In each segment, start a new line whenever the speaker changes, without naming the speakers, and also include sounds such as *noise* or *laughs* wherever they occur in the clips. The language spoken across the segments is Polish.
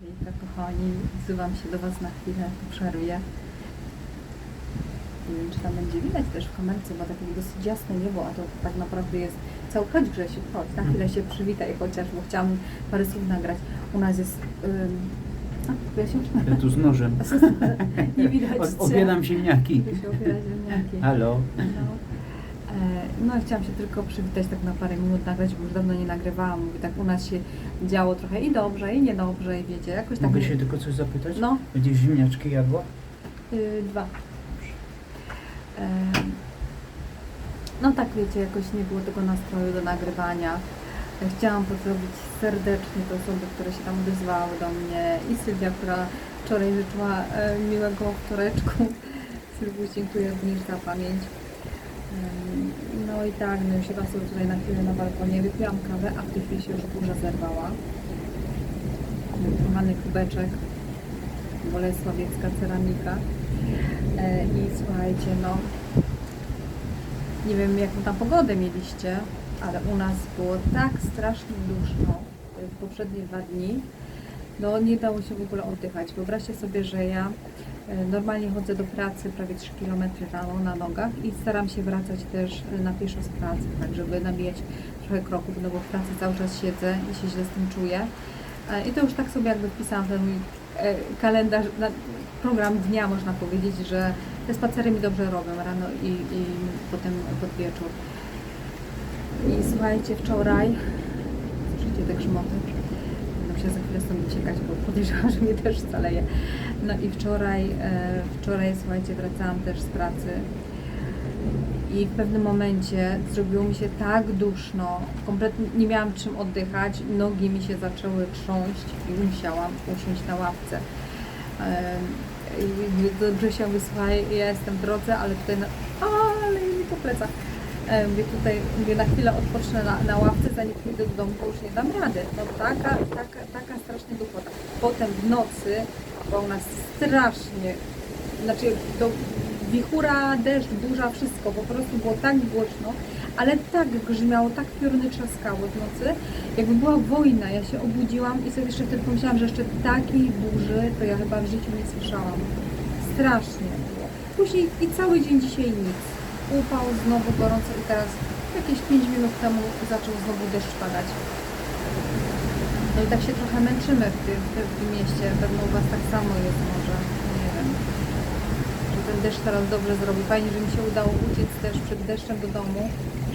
Hejka kochani, wzywam się do Was na chwilę po przerwie. Nie wiem, czy tam będzie widać też w kamerce, bo takie dosyć jasne niebo, a to tak naprawdę jest cały chodź Grzesiu, chodź, na chwilę się przywitaj chociaż, bo chciałam parę słów nagrać. U nas jest... Ym... A, Grzesiu?
Ja tu z nożem. *laughs*
Nie widać cię.
Obieram ziemniaki.
Grzesiu obiera ziemniaki.
Halo.
No. No i chciałam się tylko przywitać tak na parę minut, nagrać, bo już dawno nie nagrywałam. Mówię, tak u nas się działo trochę i dobrze, i niedobrze, i wiecie, jakoś tak...
Mogę się tylko coś zapytać?
No,
Będziesz ziemniaczki jadła?
y, dwa. E, No tak, wiecie, jakoś nie było tego nastroju do nagrywania. Chciałam pozdrowić serdecznie te osoby, które się tam odezwały do mnie i Sylwia, która wczoraj życzyła e, miłego wtoreczku. *laughs* Sylwuś, dziękuję również za pamięć. Em, No i tak, no już chyba sobie tutaj na chwilę na balkonie wypiłam kawę, a w tej chwili się już burza zerwała. Kochany kubeczek, Bolesławiecka ceramika. E, I słuchajcie, no nie wiem jaką tam pogodę mieliście, ale u nas było tak strasznie duszno w poprzednie dwa dni, no nie dało się w ogóle oddychać. Wyobraźcie sobie, że ja e, normalnie chodzę do pracy prawie 3 km rano na nogach i staram się wracać też e, na pieszo z pracy, tak żeby nabijać trochę kroków, no bo w pracy cały czas siedzę i się źle z tym czuję. E, I to już tak sobie jakby wpisałam w ten mój kalendarz, program dnia można powiedzieć, że te spacery mi dobrze robią rano i, i potem pod wieczór. I słuchajcie, wczoraj, słyszycie te grzmoty? Się za chwilę stąd uciekać, bo podejrzewam, że mnie też zaleje. No i wczoraj, e, wczoraj, słuchajcie, wracałam też z pracy i w pewnym momencie zrobiło mi się tak duszno, kompletnie nie miałam czym oddychać, nogi mi się zaczęły trząść i musiałam usiąść na ławce. Em, i mówię do Grzesia, mówię, słuchaj, ja jestem w drodze, ale tutaj, na... ale mi po plecach. E, Mówię tutaj, mówię, na chwilę odpocznę na, na ławce, zanim pójdę do domu, bo już nie dam rady. No taka, taka, taka strasznie duchota. Potem w nocy była nas strasznie, znaczy do wichura, deszcz, burza, wszystko, po prostu było tak głośno, ale tak grzmiało, tak pioruny trzaskały w nocy, jakby była wojna. Ja się obudziłam i sobie jeszcze wtedy pomyślałam, że jeszcze takiej burzy to ja chyba w życiu nie słyszałam. Strasznie. Później i cały dzień dzisiaj nic. Upał, znowu gorąco i teraz jakieś 5 minut temu zaczął znowu deszcz padać. No i tak się trochę męczymy w tym, w tym, mieście. Pewno u Was tak samo jest może. Nie wiem. Że ten deszcz teraz dobrze zrobi. Fajnie, że mi się udało uciec też przed deszczem do domu.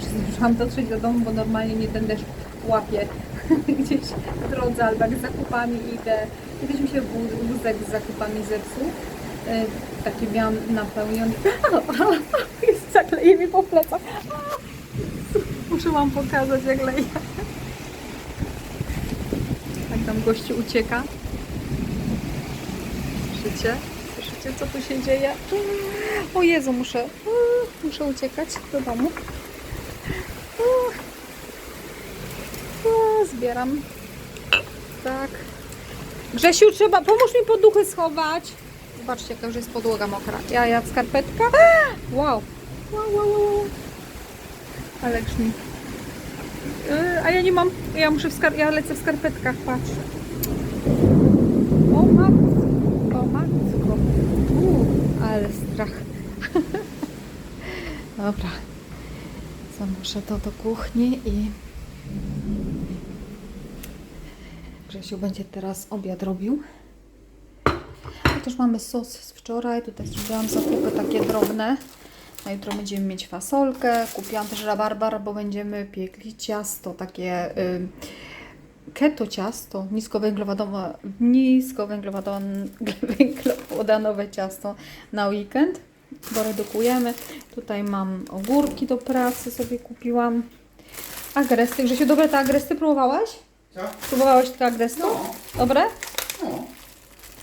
Zdążyłam dotrzeć do domu, bo normalnie mnie ten deszcz łapie *laughs* gdzieś w drodze albo jak z zakupami idę. Kiedyś mi się wóz- wózek z zakupami zepsuł. E, Taki miałam napełniony. *laughs* Zakleje mi po plecach. Muszę Wam pokazać jak leje. Jak tam gościu ucieka. Słyszycie? Słyszycie co tu się dzieje? O Jezu, muszę, muszę uciekać do domu. Zbieram. Tak. Grzesiu, trzeba, pomóż mi poduchy schować. Zobaczcie, jaka już jest podłoga mokra. Ja, ja, skarpetka. Wow. Ale grzmi. Yy, a ja nie mam, ja muszę w skar- ja lecę w skarpetkach, patrz. O matko, o matko. Uuu, ale strach. *laughs* Dobra. Zanoszę to do kuchni i Grzesiu będzie teraz obiad robił. Też mamy sos z wczoraj. Tutaj zrobiłam zakupy takie drobne. Na jutro będziemy mieć fasolkę. Kupiłam też rabarbar, bo będziemy piekli ciasto takie y, keto ciasto, niskowęglowodanowe, niskowęglowodanowe węglowodanowe ciasto na weekend, bo redukujemy. Tutaj mam ogórki do pracy sobie kupiłam. Agresy. Grzesiu, dobre te agresy próbowałaś?
Co?
Próbowałeś te agresy?
No.
Dobre?
No.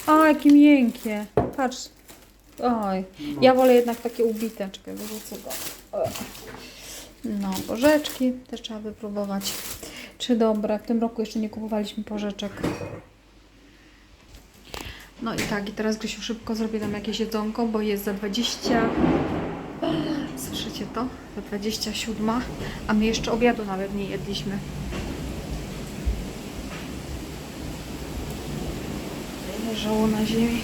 A, jakie miękkie. Patrz. Oj, ja wolę jednak takie ubite. Czekaj, wyrzucę go. No, porzeczki też trzeba wypróbować. Czy dobre? W tym roku jeszcze nie kupowaliśmy porzeczek. No i tak, i teraz Grzesiu szybko zrobię nam jakieś jedzonko, bo jest za 20... Słyszycie to? Za 27, a my jeszcze obiadu nawet nie jedliśmy. leżało na ziemi.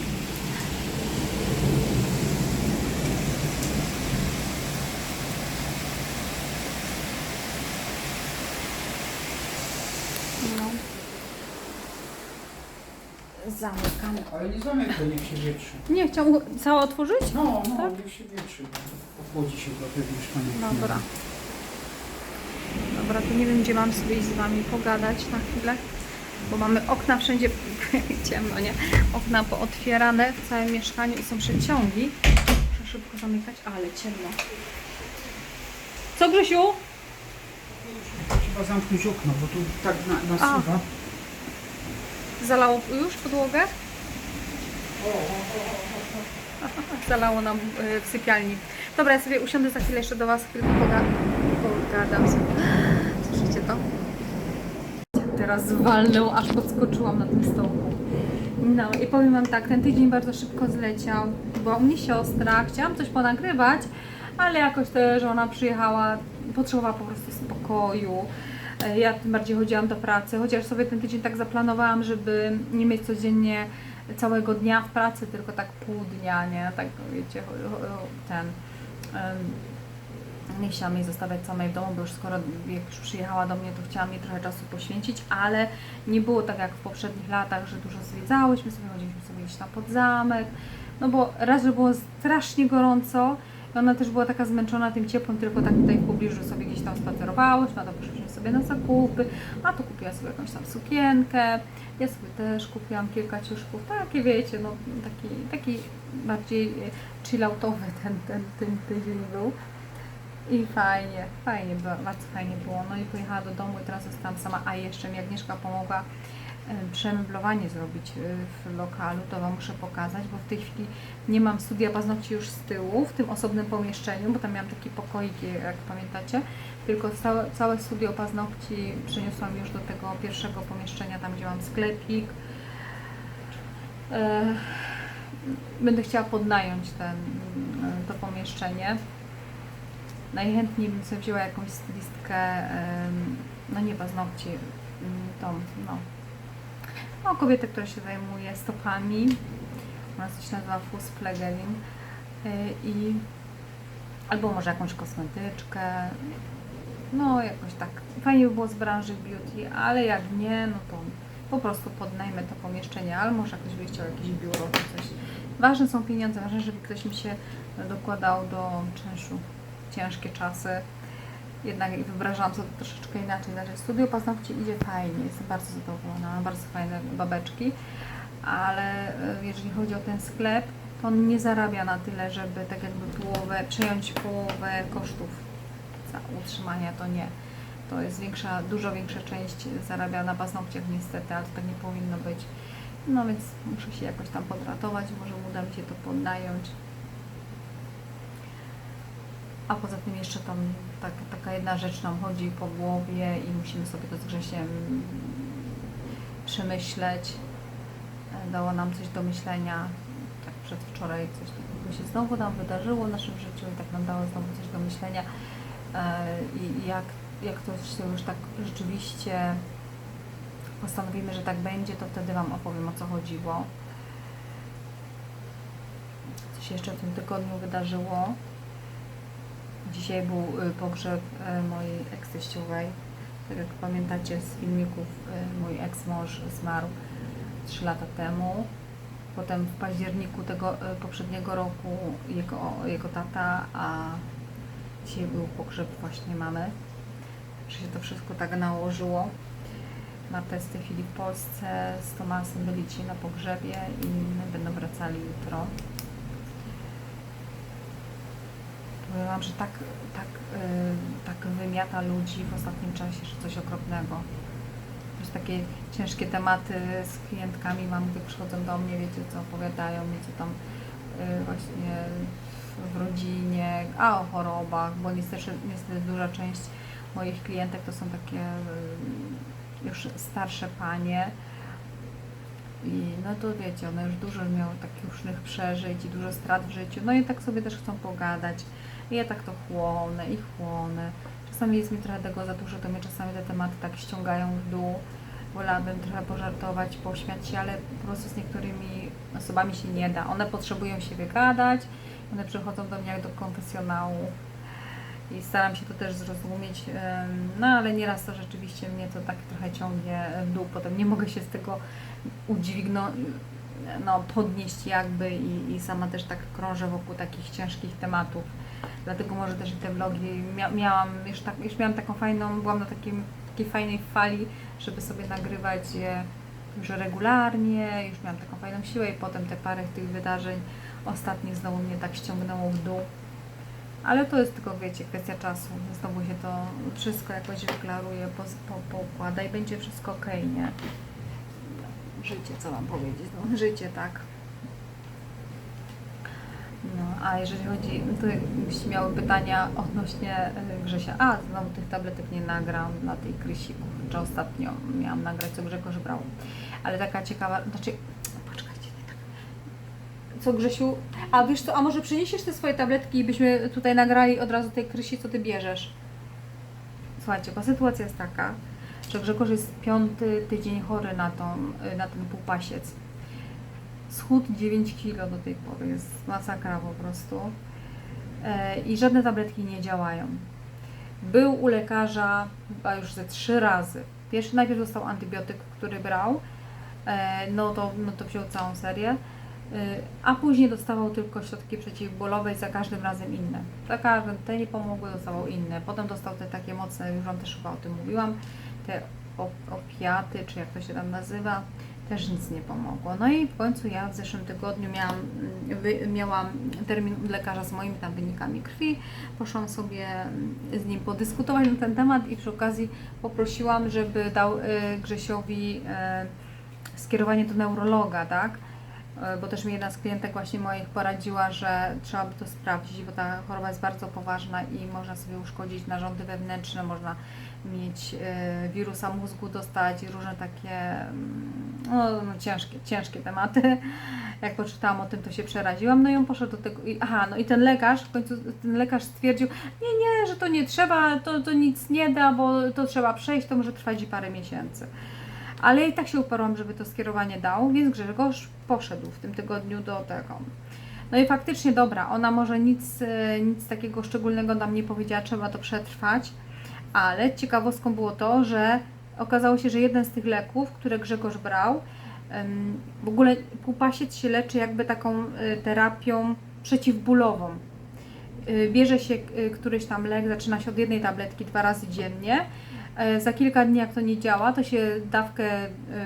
No. Zamykamy.
Ale nie zamykaj, niech się wietrzy.
Nie, chciał całe otworzyć?
No, no,
Tak?
niech się wietrzy. Ochłodzi się trochę w mieszkaniu.
Dobra. Dobra, to nie wiem, gdzie mam sobie iść z Wami pogadać na chwilę, bo mamy okna wszędzie *laughs* ciemno, nie? Okna pootwierane w całym mieszkaniu i są przeciągi. Muszę szybko zamykać, ale ciemno. Co, Grzesiu?
Trzeba zamknąć okno, bo tu tak na, nasuwa.
Zalało już podłogę? *laughs* Zalało nam y, w sypialni. Dobra, ja sobie usiądę za chwilę jeszcze do Was chwilkę poga pogadam. sobie. *gasps* Słyszycie to? Teraz walnął, aż podskoczyłam na tym stołku. No i powiem Wam tak, ten tydzień bardzo szybko zleciał. Była u mnie siostra, chciałam coś ponagrywać, ale jakoś też ona przyjechała, potrzebowała po prostu spokoju. E, Ja tym bardziej chodziłam do pracy, chociaż sobie ten tydzień tak zaplanowałam, żeby nie mieć codziennie całego dnia w pracy, tylko tak pół dnia, nie? Tak wiecie, ten. nie chciałam jej zostawiać samej w domu, bo już skoro jak już przyjechała do mnie, to chciałam jej trochę czasu poświęcić, ale nie było tak jak w poprzednich latach, że dużo zwiedzałyśmy sobie, chodziliśmy sobie gdzieś tam pod zamek, no bo raz, że było strasznie gorąco i ona też była taka zmęczona tym ciepłem, tylko tak tutaj w pobliżu sobie gdzieś tam spacerowałyśmy, a to sobie na zakupy, a to kupiła sobie jakąś tam sukienkę, ja sobie też kupiłam kilka ciuszków, takie wiecie, no taki, taki bardziej e, chilloutowy ten, ten, ten tydzień był. I fajnie, fajnie było, bardzo fajnie było. No i pojechała do domu i teraz zostałam sama, a jeszcze mi Agnieszka pomogła przemeblowanie zrobić e, w lokalu, to Wam muszę pokazać, bo w tej chwili nie mam studia paznokci już z tyłu, w tym osobnym pomieszczeniu, bo tam miałam taki pokoik, jak pamiętacie, tylko całe, całe studio paznokci przeniosłam już do tego pierwszego pomieszczenia, tam gdzie mam sklepik. E, Będę chciała podnająć ten, to pomieszczenie. Najchętniej bym sobie wzięła jakąś stylistkę, no nie paznokci, mm, tą, no, no kobietę, która się zajmuje stopami. U nas to się nazywa Fußpflegerin. Y, I albo może jakąś kosmetyczkę. No jakoś tak. Fajnie by było z branży beauty, ale jak nie, no to po prostu podnajmę to pomieszczenie, ale może jakoś wyjście o jakieś biuro czy coś. Ważne są pieniądze, ważne, żeby ktoś mi się dokładał do czynszu. Ciężkie czasy. Jednak wyobrażałam sobie troszeczkę inaczej. Znaczy studio paznokci idzie fajnie, jestem bardzo zadowolona, bardzo fajne babeczki, ale e, jeżeli chodzi o ten sklep, to on nie zarabia na tyle, żeby tak jakby połowę, przejąć połowę kosztów za utrzymania, to nie. To jest większa, dużo większa część zarabia na paznokciach niestety, ale to tak nie powinno być. No więc muszę się jakoś tam podratować, może uda mi się to podnająć. A poza tym jeszcze tam tak, taka jedna rzecz nam chodzi po głowie i musimy sobie to z Grzesiem przemyśleć. Dało nam coś do myślenia. Tak przedwczoraj coś takiego się znowu nam wydarzyło w naszym życiu i tak nam dało znowu coś do myślenia. E, I i jak, jak to się już tak rzeczywiście postanowimy, że tak będzie, to wtedy Wam opowiem o co chodziło. Co się jeszcze w tym tygodniu wydarzyło. Dzisiaj był y, pogrzeb y, mojej ex-teściowej. Tak jak pamiętacie z filmików, y, mój ex-mąż zmarł 3 lata temu. Potem w październiku tego poprzedniego roku jego, jego tata, a dzisiaj był pogrzeb właśnie mamy. Że się to wszystko tak nałożyło. Marta jest w tej chwili w Polsce, z Tomasem byli dzisiaj na pogrzebie i będą wracali jutro. Powiem Wam, że tak, tak, yy, tak wymiata ludzi w ostatnim czasie, że coś okropnego. Jest takie ciężkie tematy z klientkami mam, gdy przychodzą do mnie, wiecie, co opowiadają co tam yy, właśnie w rodzinie, a o chorobach, bo niestety, niestety duża część moich klientek to są takie yy, już starsze panie, i no to wiecie, one już dużo miały takich różnych przeżyć i dużo strat w życiu. No i tak sobie też chcą pogadać. I ja tak to chłonę i chłonę. Czasami jest mi trochę tego za dużo, to mnie czasami te tematy tak ściągają w dół. wolałabym trochę pożartować, pośmiać się, ale po prostu z niektórymi osobami się nie da. One potrzebują się wygadać, one przychodzą do mnie jak do konfesjonału i staram się to też zrozumieć, no ale nieraz to rzeczywiście mnie to tak trochę ciągnie w dół, potem nie mogę się z tego udźwignąć, no podnieść jakby i, i sama też tak krążę wokół takich ciężkich tematów. Dlatego może też i te vlogi mia, miałam, już, tak, już miałam taką fajną, byłam na takim, takiej fajnej fali, żeby sobie nagrywać je już regularnie, już miałam taką fajną siłę i potem te parę tych wydarzeń ostatnich znowu mnie tak ściągnęło w dół. Ale to jest tylko, wiecie, kwestia czasu. Znowu się to wszystko jakoś wyklaruje, po, po, i będzie wszystko ok, nie? Życie, co mam powiedzieć? No, życie, tak. No, a jeżeli chodzi, to jakbyście miały pytania odnośnie y, Grzesia, a znowu tych tabletek nie nagram na tej Krysiku, czy ostatnio miałam nagrać, co Grzegorz brał. Ale taka ciekawa, znaczy, poczekajcie, nie tak. Co Grzesiu, a wiesz co, a może przyniesiesz te swoje tabletki i byśmy tutaj nagrali od razu tej Krysi, co ty bierzesz? Słuchajcie, bo sytuacja jest taka, że Grzegorz jest piąty tydzień chory na, tą, y, na ten półpasiec. Schód 9 kg do tej pory, jest masakra po prostu. E, I żadne tabletki nie działają. Był u lekarza chyba już ze trzy razy. Pierwszy najpierw dostał antybiotyk, który brał, e, no to, no to wziął całą serię, e, a później dostawał tylko środki przeciwbólowe i za każdym razem inne. Za te nie pomogły, dostawał inne. Potem dostał te takie mocne, już Wam też chyba o tym mówiłam, te op- opiaty, czy jak to się tam nazywa, też nic nie pomogło. No i w końcu ja w zeszłym tygodniu miałam, mm, miałam termin u lekarza z moimi tam wynikami krwi. Poszłam sobie mm, z nim podyskutować na ten temat i przy okazji poprosiłam, żeby dał y, Grzesiowi y, skierowanie do neurologa, tak? Y, Bo też mi jedna z klientek właśnie moich poradziła, że trzeba by to sprawdzić, bo ta choroba jest bardzo poważna i można sobie uszkodzić narządy wewnętrzne, można mieć y, wirusa mózgu dostać różne takie mm, no, no, ciężkie, ciężkie tematy. Jak poczytałam o tym, to się przeraziłam. No i on poszedł do tego. I, aha, no i ten lekarz, w końcu ten lekarz stwierdził, nie, nie, że to nie trzeba, to, to nic nie da, bo to trzeba przejść, to może trwać i parę miesięcy. Ale ja i tak się uparłam, żeby to skierowanie dał, więc Grzegorz poszedł w tym tygodniu do tego. No i faktycznie dobra, ona może nic, e, nic takiego szczególnego nam nie powiedziała, trzeba to przetrwać, ale ciekawostką było to, że okazało się, że jeden z tych leków, które Grzegorz brał, w ogóle półpasiec się leczy jakby taką e, terapią przeciwbólową. Y, Bierze się któryś tam lek, zaczyna się od jednej tabletki dwa razy dziennie. E, Za kilka dni, jak to nie działa, to się dawkę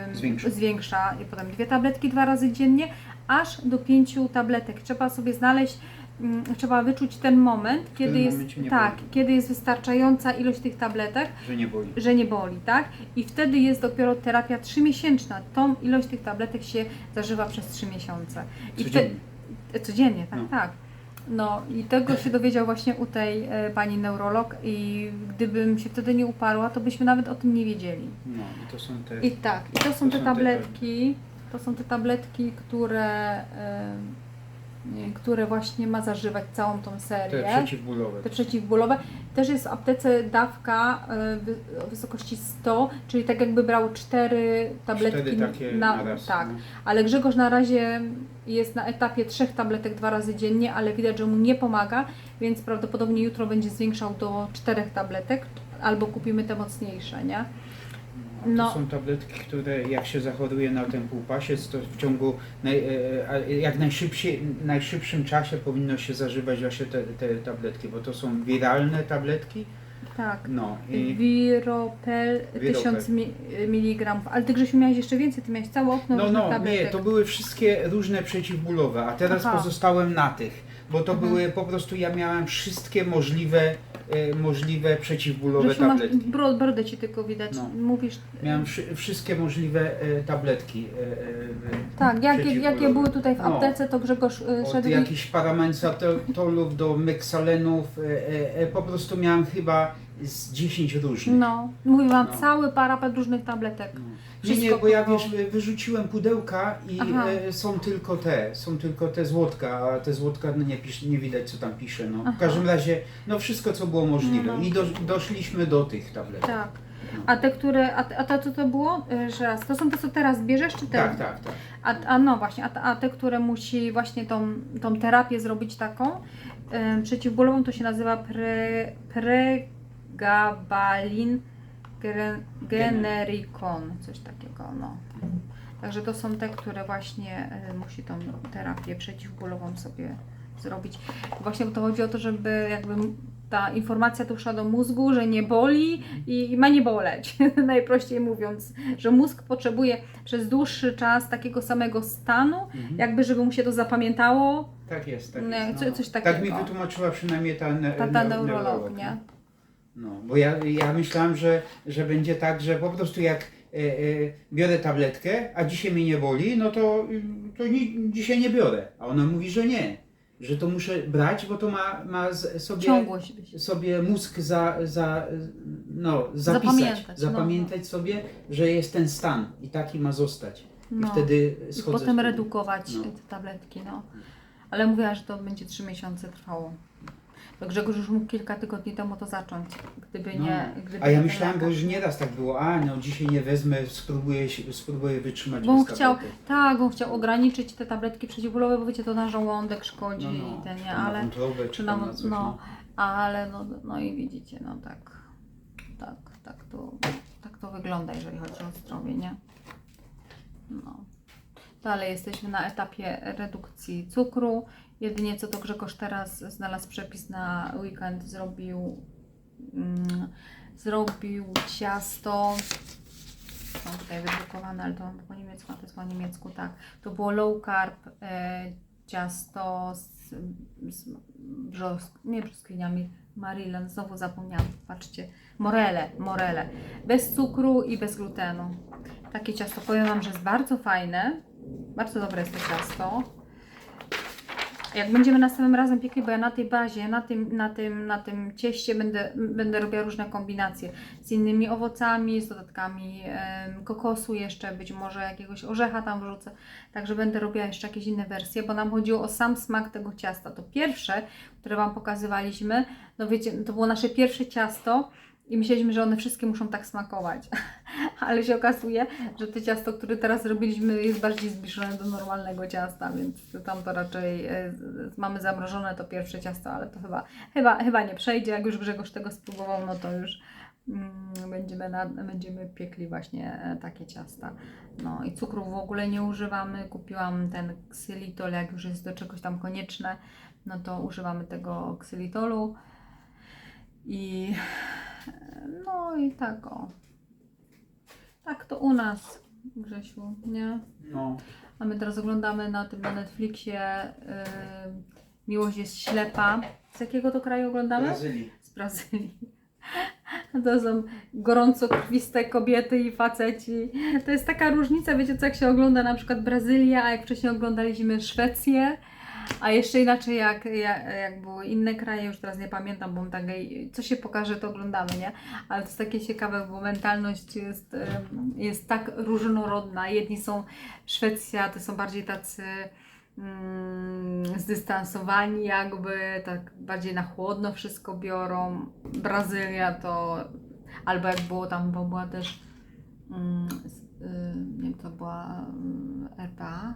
ym,
Zwiększa.
zwiększa i potem dwie tabletki dwa razy dziennie, aż do pięciu tabletek. Trzeba sobie znaleźć, mm, trzeba wyczuć ten moment, kiedy jest, tak,
boli.
kiedy jest wystarczająca ilość tych tabletek,
Że nie boli.
że nie boli, tak? I wtedy jest dopiero terapia trzymiesięczna. Tą ilość tych tabletek się zażywa przez trzy miesiące. I
Codziennie.
Te, codziennie, tak,
No.
tak. No i tego się dowiedział właśnie u tej e, pani neurolog i gdybym się wtedy nie uparła, to byśmy nawet o tym nie wiedzieli.
No i to są te...
I tak, i to są
To
te
są te
tabletki, to są te tabletki, które, e, które właśnie ma zażywać całą tą serię
Te przeciwbólowe.
te przeciwbólowe. Też jest w aptece dawka e, o wysokości 100, czyli tak jakby brał cztery tabletki
Cztery
na,
na raz.
tak.
no.
Ale Grzegorz na razie jest na etapie trzech tabletek dwa razy dziennie, ale widać, że mu nie pomaga, więc prawdopodobnie jutro będzie zwiększał do czterech tabletek, albo kupimy te mocniejsze, nie?
To
No.
są tabletki, które jak się zachoruje na ten półpasiec, to w ciągu naj, e, jak najszybszym czasie powinno się zażywać właśnie te, te tabletki, bo to są wiralne tabletki.
Tak.
No i
Viropel. 1000 mi- mg. Ale ty Grzesiu miałeś jeszcze więcej, ty miałeś całe okno
no, no
tabletek.
nie, to były wszystkie różne przeciwbólowe, a teraz
Aha.
pozostałem na tych, bo to
Mhm.
były po prostu ja miałem wszystkie możliwe, możliwe przeciwbólowe
Grzesiu, masz
tabletki.
bro, brodę ci tylko widać.
No.
Mówisz.
Miałem wszy, wszystkie możliwe e, tabletki. E, e,
Tak, jakie, jakie były tutaj w
No.
aptece, to Grzegorz y,
Od
szedł i...
jakichś paramenzatolów do meksalenów, e, e, e, po prostu miałem chyba z 10 różnych.
No, mówię wam,
No.
cały parapet różnych tabletek.
No. Nie, nie, bo ja wiesz, wyrzuciłem pudełka i
Aha.
e, są tylko te, są tylko te złotka, a te złotka no nie, pisz, nie widać co tam pisze. No.
Aha.
W każdym razie, no wszystko co było możliwe
No.
i do, doszliśmy do tych tabletek.
Tak. A te, które, a, a to co to było? Y, Jeszcze raz, to są te, co teraz bierzesz, czy te?
Tak, tak, tak.
A, a no właśnie, a, te- a te, które musi właśnie tą, tą terapię zrobić taką ym, przeciwbólową, to się nazywa pre, pregabalin genericon, coś takiego, no. Także to są te, które właśnie y, musi tą terapię przeciwbólową sobie zrobić. Właśnie to chodzi o to, żeby jakby ta informacja doszła do mózgu, że nie boli i, i ma nie boleć, *laughs* najprościej mówiąc, że mózg potrzebuje przez dłuższy czas takiego samego stanu,
Mhm.
jakby żeby mu się to zapamiętało,
Tak jest, tak jest.
co-
No.
coś
Tak
takiego.
mi wytłumaczyła przynajmniej ta, ne,
ta, ta?
No, bo ja, ja myślałam, że, że będzie tak, że po prostu jak e, e, biorę tabletkę, a dzisiaj mnie nie boli, no to, to dzisiaj nie biorę. A ona mówi, że nie, że to muszę brać, bo to ma, ma z, sobie,
Ciągłość być.
sobie mózg za, za, no, zapisać,
Zapamiętać, no,
zapamiętać sobie, że jest ten stan i taki ma zostać. I
No.
wtedy
I
schodzę.
potem
z tego.
redukować
No.
te tabletki, no. Ale mówiła, że to będzie trzy miesiące trwało. Grzegorz już mógł kilka tygodni temu to zacząć, gdyby
No.
nie... Gdyby
A ja
nie
myślałam, bo
lekarz.
już nieraz tak było, a no dzisiaj nie wezmę, spróbuję, się- spróbuję wytrzymać
Bo on
bez
chciał,
tabletek.
tak, on chciał ograniczyć te tabletki przeciwbólowe, bo wiecie, to na żołądek szkodzi
No, no,
i ten, nie,
czy na
ale...
czy
Czy
tam
na,
na coś,
no, ale no, no i widzicie, no tak, tak, tak to, tak to wygląda, jeżeli chodzi o zdrowie, nie? No. Dalej jesteśmy na etapie redukcji cukru. Jedynie co to Grzegorz teraz znalazł przepis na weekend, zrobił, mm, zrobił ciasto. Mam tutaj wydrukowane, ale to mam po niemiecku, a to jest po niemiecku, tak. To było low carb e, ciasto z, z brzosk, nie brzoskwiniami, marillen, znowu zapomniałam, patrzcie, morele, morele, bez cukru i bez glutenu. Takie ciasto, powiem Wam, że jest bardzo fajne, bardzo dobre jest to ciasto. Jak będziemy następnym razem piekli, bo ja na tej bazie, na tym, na tym, na tym cieście będę, będę robiła różne kombinacje z innymi owocami, z dodatkami kokosu jeszcze, być może jakiegoś orzecha tam wrzucę. Także będę robiła jeszcze jakieś inne wersje, bo nam chodziło o sam smak tego ciasta. To pierwsze, które Wam pokazywaliśmy, no wiecie, to było nasze pierwsze ciasto i myśleliśmy, że one wszystkie muszą tak smakować. *laughs* Ale się okazuje, że to ciasto, które teraz robiliśmy jest bardziej zbliżone do normalnego ciasta, więc tam to raczej e, mamy zamrożone to pierwsze ciasto, ale to chyba, chyba, chyba nie przejdzie. Jak już Grzegorz tego spróbował, no to już mm, będziemy, na, będziemy piekli właśnie e, takie ciasta. No i cukru w ogóle nie używamy. Kupiłam ten ksylitol, jak już jest do czegoś tam konieczne, no to używamy tego ksylitolu. I no i tak o. Tak to u nas, Grzesiu, nie?
No,
A my teraz oglądamy na tym na Netflixie yy, Miłość jest ślepa. Z jakiego to kraju oglądamy?
Brazylii.
Z Brazylii. *laughs* To są gorąco krwiste kobiety i faceci. To jest taka różnica, wiecie, co jak się ogląda na przykład Brazylia, a jak wcześniej oglądaliśmy Szwecję, a jeszcze inaczej jak, jak, jak były inne kraje, już teraz nie pamiętam, bo tak, co się pokaże, to oglądamy, nie? Ale to jest takie ciekawe, bo mentalność jest, jest tak różnorodna. Jedni są Szwecja, to są bardziej tacy mm, zdystansowani jakby, tak bardziej na chłodno wszystko biorą. Brazylia to, albo jak było tam, bo była też, mm, y, nie wiem, to była mm, RPA,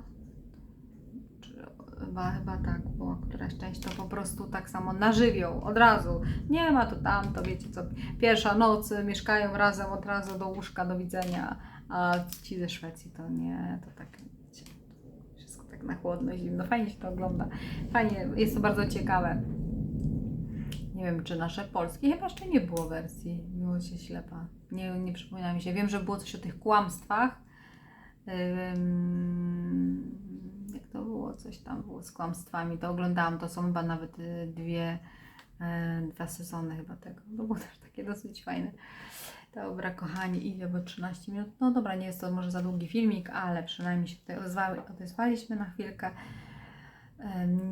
chyba, chyba tak była któraś część, to po prostu tak samo na żywioł, od razu. Nie ma to tam, to wiecie co, pierwsza noc, y, mieszkają razem od razu do łóżka, do widzenia, a ci ze Szwecji to nie, to tak wiecie, wszystko tak na chłodno, zimno, fajnie się to ogląda, fajnie, jest to bardzo ciekawe. Nie wiem, czy nasze polskie, chyba jeszcze nie było wersji Miłość jest ślepa. Nie, nie przypomina mi się. Wiem, że było coś o tych kłamstwach. Było? Coś tam było z kłamstwami. To oglądałam, to są chyba nawet y, dwie, y, dwa sezony chyba tego. To było też takie dosyć fajne. Dobra, kochani, ile, bo 13 minut. No dobra, nie jest to może za długi filmik, ale przynajmniej się tutaj odezwaliśmy na chwilkę.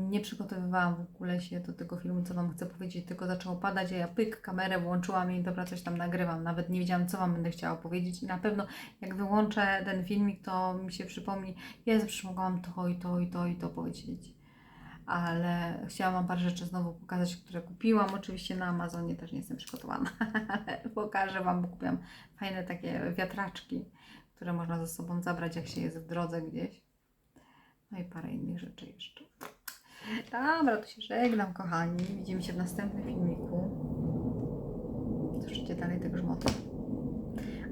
Nie przygotowywałam w ogóle się do tego filmu, co Wam chcę powiedzieć, tylko zaczęło padać, a ja pyk, kamerę włączyłam i dobra, coś tam nagrywam. Nawet nie wiedziałam, co Wam będę chciała powiedzieć i na pewno jak wyłączę ten filmik, to mi się przypomni, Jezu, przecież mogłam to i to i to i to powiedzieć. ale chciałam Wam parę rzeczy znowu pokazać, które kupiłam. Oczywiście na Amazonie też nie jestem przygotowana, *laughs* ale pokażę Wam, bo kupiłam fajne takie wiatraczki, które można ze sobą zabrać, jak się jest w drodze gdzieś. No i parę innych rzeczy jeszcze. Dobra, to się żegnam, kochani. Widzimy się w następnym filmiku. Słyszycie dalej tego grzmotu.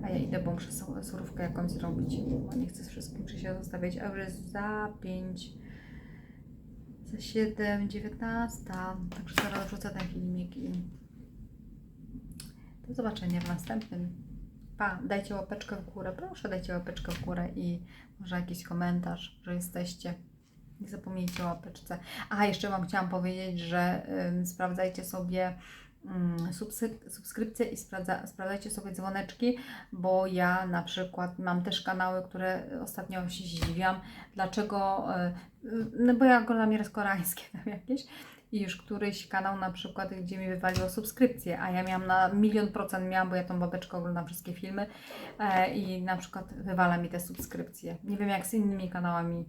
A ja idę, bo muszę su- surówkę jakąś zrobić, bo nie chcę z wszystkim przy się zostawiać. A już jest za 5, za 7, 19. Także zaraz wrzucę ten filmik i do zobaczenia w następnym. Pa, dajcie łapeczkę w górę, proszę dajcie łapeczkę w górę i może jakiś komentarz, że jesteście. Nie zapomnijcie o łapeczce. A, jeszcze Wam chciałam powiedzieć, że ym, sprawdzajcie sobie subsy- subskrypcje i sprawdza, sprawdzajcie sobie dzwoneczki, bo ja na przykład mam też kanały, które ostatnio się zdziwiam, dlaczego, y, y, no bo ja oglądam nieraz koreańskie tam jakieś i już któryś kanał na przykład, gdzie mi wywaliło subskrypcję, a ja miałam na milion procent miałam, bo ja tą babeczkę oglądam wszystkie filmy e, i na przykład wywala mi te subskrypcje. Nie wiem jak z innymi kanałami,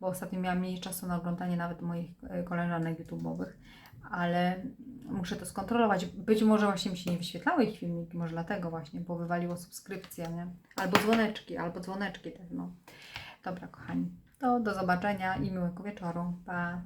bo ostatnio miałam mniej czasu na oglądanie nawet moich e, koleżanek YouTube'owych, ale muszę to skontrolować. Być może właśnie mi się nie wyświetlały ich filmiki, może dlatego właśnie, bo wywaliło subskrypcję, nie? Albo dzwoneczki, albo dzwoneczki też, no. Dobra, kochani, to do zobaczenia i miłego wieczoru. Pa!